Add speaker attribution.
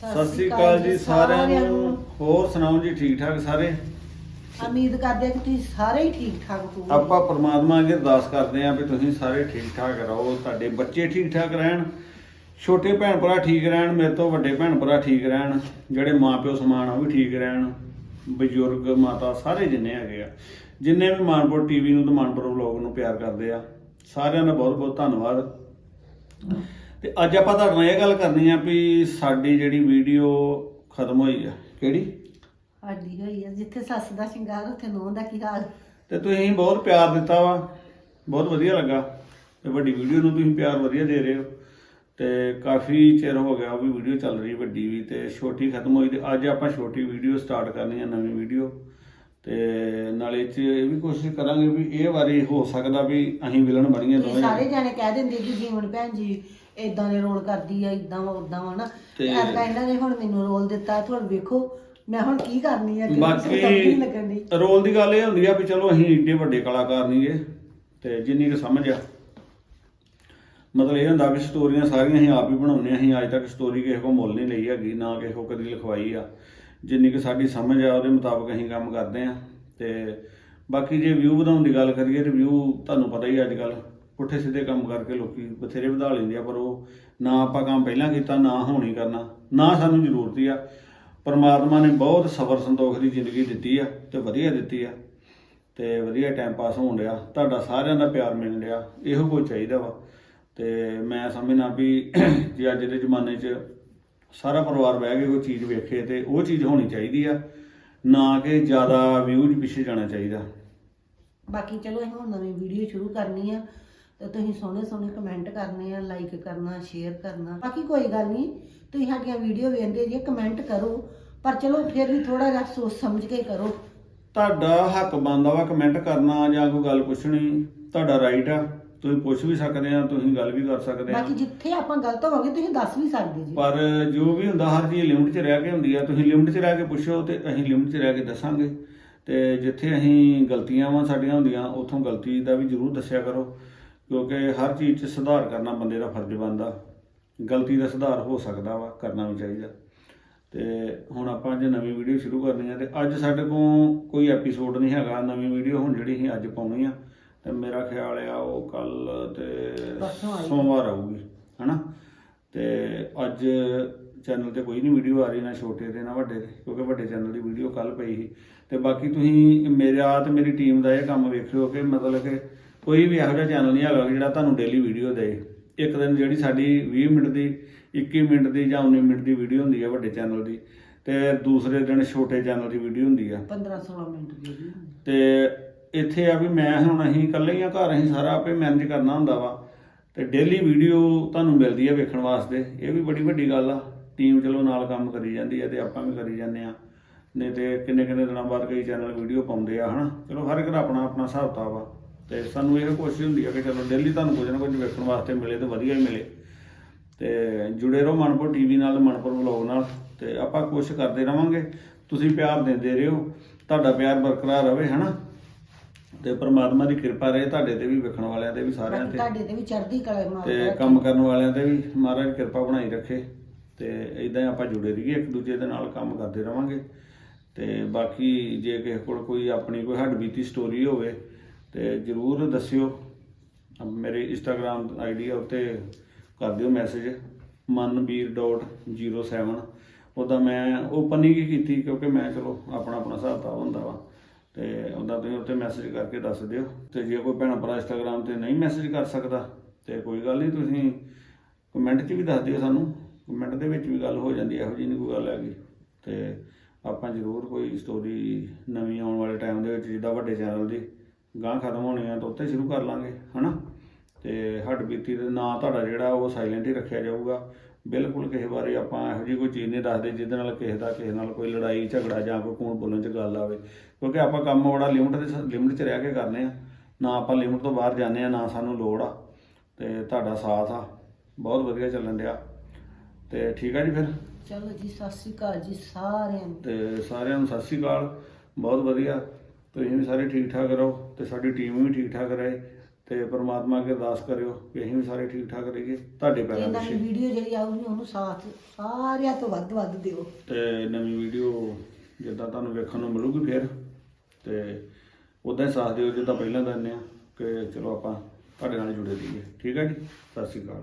Speaker 1: ਸਤਿ ਸ੍ਰੀ ਅਕਾਲ ਜੀ ਸਾਰਿਆਂ ਨੂੰ। ਹੋਰ ਸੁਣਾਓ ਜੀ ਠੀਕ ਠਾਕ ਸਾਰੇ?
Speaker 2: ਉਮੀਦ ਕਰਦੇ ਹਾਂ ਕਿ ਤੁਸੀਂ ਸਾਰੇ ਹੀ ਠੀਕ ਠਾਕ ਹੋਵੋਗੇ।
Speaker 1: ਆਪਾਂ ਪ੍ਰਮਾਤਮਾ ਅੱਗੇ ਅਰਦਾਸ ਕਰਦੇ ਆਂ ਵੀ ਤੁਸੀਂ ਸਾਰੇ ਠੀਕ ਠਾਕ ਰਹੋ ਤੁਹਾਡੇ ਬੱਚੇ ਠੀਕ ਠਾਕ ਰਹਿਣ ਛੋਟੇ ਭੈਣ ਭਰਾ ਠੀਕ ਰਹਿਣ ਮੇਰੇ ਤੋਂ ਵੱਡੇ ਭੈਣ ਭਰਾ ਠੀਕ ਰਹਿਣ ਜਿਹੜੇ ਮਾਪਿਓ ਸਮਾਨ ਆ ਉਹ ਵੀ ਠੀਕ ਰਹਿਣ ਬਜ਼ੁਰਗ ਮਾਤਾ ਸਾਰੇ ਜਿੰਨੇ ਹੈਗੇ ਆ। ਜਿੰਨੇ ਵੀ ਮਾਨਪੁਰ ਟੀਵੀ ਨੂੰ ਤੇ ਮਾਨਪੁਰ ਵਲੌਗ ਨੂੰ ਪਿਆਰ ਕਰਦੇ ਆ ਸਾਰਿਆਂ ਦਾ ਬਹੁਤ ਬਹੁਤ ਧੰਨਵਾਦ। ਤੇ ਅੱਜ ਆਪਾਂ ਤੁਹਾਡੇ ਨਾਲ ਇਹ ਗੱਲ ਕਰਨੀ ਆ ਵੀ ਸਾਡੀ ਜਿਹੜੀ ਵੀਡੀਓ ਖਤਮ ਹੋਈ ਆ ਕਿਹੜੀ?
Speaker 2: ਸਾਡੀ ਹੋਈ ਹੈ ਜਿੱਥੇ ਸੱਸ ਦਾ ਸ਼ਿੰਗਾਰ ਉੱਥੇ ਨੂੰਹ ਦਾ ਕੀ ਹਾਲ?
Speaker 1: ਤੇ ਤੁਸੀਂ ਬਹੁਤ ਪਿਆਰ ਦਿੱਤਾ ਵਾ ਬਹੁਤ ਵਧੀਆ ਲੱਗਾ। ਤੇ ਵੱਡੀ ਵੀਡੀਓ ਨੂੰ ਤੁਸੀਂ ਪਿਆਰ ਵਧੀਆ ਦੇ ਰਹੇ ਹੋ। ਤੇ ਕਾਫੀ ਚਿਰ ਹੋ ਗਿਆ ਉਹ ਵੀ ਵੀਡੀਓ ਚੱਲ ਰਹੀ ਵੱਡੀ ਵੀ ਤੇ ਛੋਟੀ ਖਤਮ ਹੋਈ ਤੇ ਅੱਜ ਆਪਾਂ ਛੋਟੀ ਵੀਡੀਓ ਸਟਾਰਟ ਕਰਨੀ ਹੈ ਨਵੀਂ ਵੀਡੀਓ। ਤੇ ਨਾਲੇ ਚ ਇਹ ਵੀ ਕੋਸ਼ਿਸ਼ ਕਰਾਂਗੇ ਵੀ ਇਹ ਵਾਰੀ ਹੋ ਸਕਦਾ ਵੀ ਅਸੀਂ ਵਿਲਨ ਬਣੀਏ ਦੋਵੇਂ
Speaker 2: ਸਾਰੇ
Speaker 1: ਜਣੇ।
Speaker 2: ਜਾਣੇ ਕਹਿ ਦਿੰਦੇ ਕਿ ਜੀਵਨ ਭੈਣ ਜੀ ਇਦਾਂ ਦੇ ਰੋਲ ਕਰਦੀ ਆ ਇਦਾਂ ਵਾ ਉਦਾਂ ਵਾ ਨਾ।
Speaker 1: ਤੇ-
Speaker 2: ਅੱਜ ਇਹਨਾਂ ਨੇ ਹੁਣ ਮੈਨੂੰ ਰੋਲ ਦਿੱਤਾ ਤੁਹਾਨੂੰ ਵੇਖੋ ਮੈਂ ਹੁਣ ਕੀ ਕਰਨੀ ਆ
Speaker 1: ਬਾਕੀ
Speaker 2: ਨਹੀਂ ਲੱਗਣ ਦੀ
Speaker 1: ਰੋਲ ਦੀ ਗੱਲ ਇਹ ਹੁੰਦੀ ਆ ਵੀ ਚਲੋ ਅਸੀਂ ਏਡੇ ਵੱਡੇ ਕਲਾਕਾਰ ਨਹੀਂਗੇ ਤੇ ਜਿੰਨੀ ਕੁ ਸਮਝ ਆ। ਮਤਲਬ ਇਹ ਹੁੰਦਾ ਕਿ ਸਟੋਰੀਆਂ ਸਾਰੀਆਂ ਅਸੀਂ ਆਪ ਹੀ ਬਣਾਉਂਦੇ ਹਾਂ ਅਸੀਂ ਅੱਜ ਤੱਕ ਸਟੋਰੀ ਕਿਸੇ ਕੋਲ ਮੁੱਲ ਨਹੀਂ ਲਈ ਹੈਗੀ ਨਾ ਕਿਸੇ ਕੋਲ ਕਦੀ ਲਿਖਵਾਈ ਆ। ਜਿੰਨੀ ਕਿ ਸਾਡੀ ਸਮਝ ਆ ਉਹਦੇ ਮੁਤਾਬਕ ਅਸੀਂ ਕੰਮ ਕਰਦੇ ਆ ਤੇ ਬਾਕੀ ਜੇ ਵਿਊ ਵਧਾਉਣ ਦੀ ਗੱਲ ਕਰੀਏ ਤੇ ਵਿਊ ਤੁਹਾਨੂੰ ਪਤਾ ਹੀ ਅੱਜ ਕੱਲ ਪੁੱਠੇ ਸਿੱਧੇ ਕੰਮ ਕਰਕੇ ਲੋਕੀ ਬਥੇਰੇ ਵਧਾ ਲੈਂਦੇ ਆ, ਪਰ ਉਹ ਨਾ ਆਪਾਂ ਕੰਮ ਪਹਿਲਾਂ ਕੀਤਾ, ਨਾ ਹੋਣੀ ਕਰਨਾ, ਨਾ ਸਾਨੂੰ ਜ਼ਰੂਰਤ ਹੀ ਆ। ਪਰਮਾਤਮਾ ਨੇ ਬਹੁਤ ਸਬਰ ਸੰਤੋਖ ਦੀ ਜ਼ਿੰਦਗੀ ਦਿੱਤੀ ਆ ਤੇ ਵਧੀਆ ਦਿੱਤੀ ਆ ਤੇ ਵਧੀਆ ਟਾਈਮ ਪਾਸ ਹੋਣ ਰਿਹਾ ਤੁਹਾਡਾ ਸਾਰਿਆਂ ਦਾ ਪਿਆਰ ਮਿਲ ਰਿਹਾ ਇਹੋ ਕੁਝ ਚਾਹੀਦਾ ਵਾ। ਤੇ ਮੈਂ ਸਮਝਣਾ ਵੀ ਜੇ ਅੱਜ ਦੇ ਜ਼ਮਾਨੇ 'ਚ ਸਾਰਾ ਪਰਿਵਾਰ ਬਹਿ ਕੇ ਕੋਈ ਚੀਜ਼ ਵੇਖੇ ਤੇ ਉਹ ਚੀਜ਼ ਹੋਣੀ ਚਾਹੀਦੀ ਆ, ਨਾ ਕਿ ਜ਼ਿਆਦਾ ਵਿਊਜ਼ ਪਿੱਛੇ ਜਾਣਾ ਚਾਹੀਦਾ।
Speaker 2: ਬਾਕੀ ਚਲੋ ਅਸੀਂ ਹੁਣ ਨਵੀਂ ਵੀਡੀਓ ਸ਼ੁਰੂ ਕਰਨੀ ਆ। ਤੇ ਤੁਸੀਂ ਸੋਹਣੇ ਸੋਹਣੇ ਕਮੈਂਟ ਕਰਨੇ ਆ ਲਾਈਕ ਕਰਨਾ ਸ਼ੇਅਰ ਕਰਨਾ। ਬਾਕੀ ਕੋਈ ਗੱਲ ਨਹੀਂ ਤੁਸੀਂ ਸਾਡੀਆਂ ਵੀਡੀਓ ਵੇਖਦੇ ਜੇ ਕਮੈਂਟ ਕਰੋ। ਪਰ ਚਲੋ ਫਿਰ ਵੀ ਥੋੜਾ ਜਿਹਾ ਸੋਚ ਸਮਝ ਕੇ ਕਰੋ।
Speaker 1: ਤੁਹਾਡਾ ਹੱਕ ਬਣਦਾ ਵਾ ਕਮੈਂਟ ਕਰਨਾ ਜਾਂ ਕੋਈ ਗੱਲ ਪੁੱਛਣੀ। ਤੁਹਾਡਾ ਰਾਈਟ ਆ ਤੁਸੀਂ ਪੁੱਛ ਵੀ ਸਕਦੇ ਆ ਤੁਸੀਂ ਗੱਲ ਵੀ ਕਰ ਸਕਦੇ ਆ।
Speaker 2: ਬਾਕੀ ਜਿੱਥੇ ਆਪਾਂ ਗਲਤ ਹੋਵਾਂਗੇ ਤੁਸੀਂ ਦੱਸ ਵੀ ਸਕਦੇ ਜੀ।
Speaker 1: ਪਰ ਜੋ ਵੀ ਹੁੰਦਾ ਹਰ ਚੀਜ਼ ਲਿਮਟ 'ਚ ਰਹਿ ਕੇ ਹੁੰਦੀ ਆ। ਤੁਸੀਂ ਲਿਮਟ 'ਚ ਰਹਿ ਕੇ ਪੁੱਛੋ ਤੇ ਅਸੀਂ ਲਿਮਟ 'ਚ ਰਹਿ ਕੇ ਦੱਸਾਂਗੇ। ਤੇ ਜਿੱਥੇ ਅਸੀਂ ਗਲਤੀਆਂ ਵਾਂ ਸਾਡੀਆਂ ਹੁੰਦੀਆਂ ਉੱਥੋਂ ਗਲਤੀ ਦਾ ਵੀ ਜ਼ਰੂਰ ਦੱਸਿਆ ਕਰੋ। ਕਿਉਂਕਿ ਹਰ ਚੀਜ਼ 'ਚ ਸੁਧਾਰ ਕਰਨਾ ਬੰਦੇ ਦਾ ਫਰਜ਼ ਬਣਦਾ। ਗਲਤੀ ਦਾ ਸੁਧਾਰ ਹੋ ਸਕਦਾ ਵਾ ਕਰਨਾ ਵੀ ਚਾਹੀਦਾ। ਤੇ ਹੁਣ ਆਪਾਂ ਅੱਜ ਨਵੀਂ ਵੀਡੀਓ ਸ਼ੁਰੂ ਕਰਨੀ ਆ ਤੇ ਅੱਜ ਸਾਡੇ ਕੋਲ ਕੋਈ ਐਪੀਸੋਡ ਨਹੀਂ ਹੈਗਾ। ਨਵੀਂ ਵੀਡੀਓ ਹੁਣ ਜਿਹੜੀ ਅਸੀਂ ਅੱਜ ਪਾਉਣੀ ਆ ਤੇ ਮੇਰਾ ਖਿਆਲ ਆ ਉਹ ਕੱਲ ਤੇ। ਸੋਮਵਾਰ ਆਊਗੀ ਹਨਾ? ਤੇ ਅੱਜ ਚੈਨਲ ਤੇ ਕੋਈ ਨਹੀਂ ਵੀਡੀਓ ਆ ਰਹੀ ਨਾ ਛੋਟੇ ਤੇ ਨਾ ਵੱਡੇ ਤੇ ਕਿਉਂਕਿ ਵੱਡੇ ਚੈਨਲ ਦੀ ਵੀਡੀਓ ਕੱਲ ਪਈ ਸੀ। ਤੇ ਬਾਕੀ ਤੁਸੀਂ ਮੇਰਾ ਤੇ ਮੇਰੀ ਟੀਮ ਦਾ ਇਹ ਕੰਮ ਵੇਖਿਓ ਕਿ ਮਤਲਬ ਕਿ ਕੋਈ ਵੀ ਇਹੋ ਜਿਹਾ ਚੈਨਲ ਨਹੀਂ ਹੈਗਾ ਜਿਹੜਾ ਤੁਹਾਨੂੰ ਡੇਲੀ ਵੀਡੀਓ ਦੇ ਇੱਕ ਦਿਨ ਜਿਹੜੀ ਸਾਡੀ 20 ਮਿੰਟ ਦੀ 21 ਮਿੰਟ ਦੀ ਜਾਂ 19 ਮਿੰਟ ਦੀ ਵੀਡੀਓ ਹੁੰਦੀ ਹੈ ਵੱਡੇ ਚੈਨਲ ਦੀ ਤੇ ਦੂਸਰੇ ਦਿਨ ਛੋਟੇ ਚੈਨਲ ਦੀ ਵੀਡੀਓ ਹੁੰਦੀ ਆ।
Speaker 2: 15 16 ਮਿੰਟ ਦੀ।
Speaker 1: ਤੇ ਇੱਥੇ ਆ ਵੀ ਮੈਂ ਹੁਣ ਅਸੀਂ ਇਕੱਲੇ ਹੀ ਆ ਘਰ ਅਸੀਂ ਸਾਰਾ ਆਪੇ ਮੈਨੇਜ ਕਰਨਾ ਹੁੰਦਾ ਵਾ। ਤੇ ਡੇਲੀ ਵੀਡੀਓ ਤੁਹਾਨੂੰ ਮਿਲਦੀ ਆ ਵੇਖਣ ਵਾਸਤੇ। ਇਹ ਵੀ ਬੜੀ ਵੱਡੀ ਗੱਲ ਆ। ਟੀਮ ਚਲੋ ਨਾਲ ਕੰਮ ਕਰੀ ਜਾਂਦੀ ਆ ਤੇ ਆਪਾਂ ਵੀ ਕਰੀ ਜਾਂਦੇ ਆ। ਨਹੀਂ ਤੇ ਕਿੰਨੇ ਕਿੰਨੇ ਦਿਨਾਂ ਬਾਅਦ ਕਈ ਚੈਨਲ ਵੀਡੀਓ ਪਾਉਂਦੇ ਆ ਹਨਾ? ਚਲੋ ਹਰ ਇੱਕ ਦਾ ਆਪਣਾ ਆਪਣਾ ਹਿਸਾਬ ਕਿਤਾਬ ਆ। ਤੇ ਸਾਨੂੰ ਇਹ ਕੋਸ਼ਿਸ਼ ਹੁੰਦੀ ਆ ਕਿ ਚਲੋ ਡੇਲੀ ਤੁਹਾਨੂੰ ਕੁਝ ਨਾ ਕੁਝ ਵੇਖਣ ਵਾਸਤੇ ਮਿਲੇ ਤੇ ਵਧੀਆ ਹੀ ਮਿਲੇ। ਤੇ ਜੁੜੇ ਰਹੋ ਮਨਪੁਰ ਟੀਵੀ ਨਾਲ ਮਨਪੁਰ ਵਲੌਗ ਨਾਲ ਤੇ ਆਪਾਂ ਕੋਸ਼ਿਸ਼ ਕਰਦੇ ਰਵਾਂਗੇ। ਤੁਸੀਂ ਪਿਆਰ ਦਿੰਦੇ ਰਹੋ ਤੁਹਾਡਾ ਪਿਆਰ ਬਰਕਰਾਰ ਰਵੇ ਹਨਾ? ਤੇ ਪ੍ਰਮਾਤਮਾ ਦੀ ਕਿਰਪਾ ਰਹੇ ਤੁਹਾਡੇ ਤੇ ਵੀ ਵੇਖਣ ਵਾਲਿਆਂ ਤੇ ਵੀ ਸਾਰਿਆਂ ਤੇ।
Speaker 2: ਤੁਹਾਡੇ ਤੇ ਵੀ ਚੜ੍ਹਦੀ ਕਲਾ ਮਾਰ
Speaker 1: ਤੇ ਕੰਮ ਕਰਨ ਵਾਲਿਆਂ ਤੇ ਵੀ ਮਹਾਰਾਜ ਕਿਰਪਾ ਬਣਾਈ ਰੱਖੇ। ਤੇ ਇਦਾਂ ਹੀ ਆਪਾਂ ਜੁੜੇ ਰਹੀਏ ਇੱਕ ਦੂਜੇ ਦੇ ਨਾਲ ਕੰਮ ਕਰਦੇ ਰਵਾਂਗੇ। ਤੇ ਬਾਕੀ ਜੇ ਕਿਸੇ ਕੋਲ ਕੋਈ ਆਪਣੀ ਕੋਈ ਹੱਡ ਬੀਤੀ ਸਟੋਰੀ ਹੋਵੇ ਤੇ ਜਰੂਰ ਦੱਸਿਓ। ਅਹ ਮੇਰੇ ਇੰਸਟਾਗ੍ਰam ਆਈਡੀ ਆ, ਉੱਤੇ ਕਰ ਦਿਓ ਮੈਸੇਜ ਮਨਬੀਰ.07 ਉਹਦਾ ਮੈਂ ਓਪਨ ਹੀ ਗੀ ਕੀਤੀ, ਕਿਉਂਕਿ ਮੈਂ ਚਲੋ ਆਪਣਾ ਆਪਣਾ ਹਿਸਾਬ ਕਿਤਾਬ ਹੁੰਦਾ ਵਾ। ਤੇ ਉਹਦਾ ਤੁਸੀਂ ਉੱਤੇ ਮੈਸੇਜ ਕਰਕੇ ਦੱਸ ਦਿਓ। ਤੇ ਜੇ ਕੋਈ ਭੈਣ ਭਰਾ ਇੰਸਟਾਗ੍ਰam ਤੇ ਨਹੀਂ ਮੈਸੇਜ ਕਰ ਸਕਦਾ, ਤੇ ਕੋਈ ਗੱਲ ਨਹੀਂ, ਤੁਸੀਂ ਕਮੈਂਟ 'ਚ ਵੀ ਦੱਸ ਦਿਓ ਸਾਨੂੰ। ਕਮੈਂਟ ਦੇ ਵਿੱਚ ਵੀ ਗੱਲ ਹੋ ਜਾਂਦੀ ਇਹੋ ਜਿਹੀ ਨਹੀਂ ਕੋਈ ਗੱਲ ਹੈਗੀ। ਤੇ ਆਪਾਂ ਜ਼ਰੂਰ ਕੋਈ ਸਟੋਰੀ ਨਵੀਂ ਆਉਣ ਵਾਲੇ ਟਾਈਮ ਦੇ ਵਿੱਚ, ਜਿੱਦਾਂ ਵੱਡੇ ਚੈਨਲ ਦੀ ਗਾਂ ਖਤਮ ਹੋਣੀ ਆ ਤਾਂ ਉੱਤੇ ਸ਼ੁਰੂ ਕਰ ਲਾਂਗੇ ਹਨਾ? ਤੇ ਹੱਡ ਬੀਤੀ ਦੇ ਨਾਂ ਤੁਹਾਡਾ ਜਿਹੜਾ ਉਹ ਸਾਇਲੈਂਟ ਹੀ ਰੱਖਿਆ ਜਾਊਗਾ। ਬਿਲਕੁਲ ਕਿਸੇ ਬਾਰੇ ਆਪਾਂ ਇਹੋ ਜਿਹੀ ਕੋਈ ਚੀਜ਼ ਨਹੀਂ ਦੱਸਦੇ ਜਿਹਦੇ ਨਾਲ ਕਿਸੇ ਦਾ ਕਿਸੇ ਨਾਲ ਕੋਈ ਲੜਾਈ ਝਗੜਾ ਜਾਂ ਕੋਈ ਕੂਣ ਬੋਲਣ 'ਚ ਗੱਲ ਆਵੇ। ਕਿਉਂਕਿ ਆਪਾਂ ਕੰਮ ਬੜਾ ਲਿਮਟ ਦੇ ਲਿਮਟ 'ਚ ਰਹਿ ਕੇ ਕਰਨੇ ਆ। ਨਾ ਆਪਾਂ ਲਿਮਟ ਤੋਂ ਬਾਹਰ ਜਾਂਦੇ ਆ ਨਾ ਸਾਨੂੰ ਲੋੜ ਆ। ਤੇ ਤੁਹਾਡਾ ਸਾਥ ਆ। ਬਹੁਤ ਵਧੀਆ ਚੱਲਣ ਡਿਆ। ਤੇ ਠੀਕ ਆ ਜੀ ਫਿਰ?
Speaker 2: ਚਲੋ ਜੀ ਸਤਿ ਸ੍ਰੀ ਅਕਾਲ ਜੀ ਸਾਰਿਆਂ ਨੂੰ।
Speaker 1: ਤੇ ਸਾਰਿਆਂ ਨੂੰ ਸਤਿ ਸ੍ਰੀ ਅਕਾਲ। ਬਹੁਤ ਵਧੀਆ। ਤੁਸੀਂ ਵੀ ਸਾਰੇ ਠੀਕ ਠਾਕ ਰਹੋ ਤੇ ਸਾਡੀ ਟੀਮ ਵੀ ਠੀਕ ਠਾਕ ਰਹੇ ਤੇ ਪ੍ਰਮਾਤਮਾ ਅੱਗੇ ਅਰਦਾਸ ਕਰਿਓ ਕਿ ਅਸੀਂ ਵੀ ਸਾਰੇ ਠੀਕ ਠਾਕ ਰਹੀਏ ਤੁਹਾਡੇ ਪੈਰਾਂ
Speaker 2: ਨਵੀਂ
Speaker 1: ਪਿੱਛੇ।
Speaker 2: ਵੀਡੀਓ ਜਿਹੜੀ ਆਊਗੀ ਉਹਨੂੰ ਸਾਥ ਸਾਰਿਆਂ ਤੋਂ ਵੱਧ ਵੱਧ ਦਿਓ।
Speaker 1: ਤੇ ਨਵੀਂ ਵੀਡੀਓ ਜਿੱਦਾਂ ਤੁਹਾਨੂੰ ਵੇਖਣ ਨੂੰ ਮਿਲੂਗੀ ਫਿਰ ਤੇ ਉਦਾਂ ਹੀ ਸਾਥ ਦਿਓ ਜਿੱਦਾਂ ਪਹਿਲਾਂ ਦਿੰਦੇ ਆ ਕਿ ਚਲੋ ਆਪਾਂ ਤੁਹਾਡੇ ਨਾਲ ਜੁੜੇ ਰਹੀਏ। ਠੀਕ ਹੈ ਜੀ? ਸਤਿ ਸ਼੍ਰੀ ਅਕਾਲ।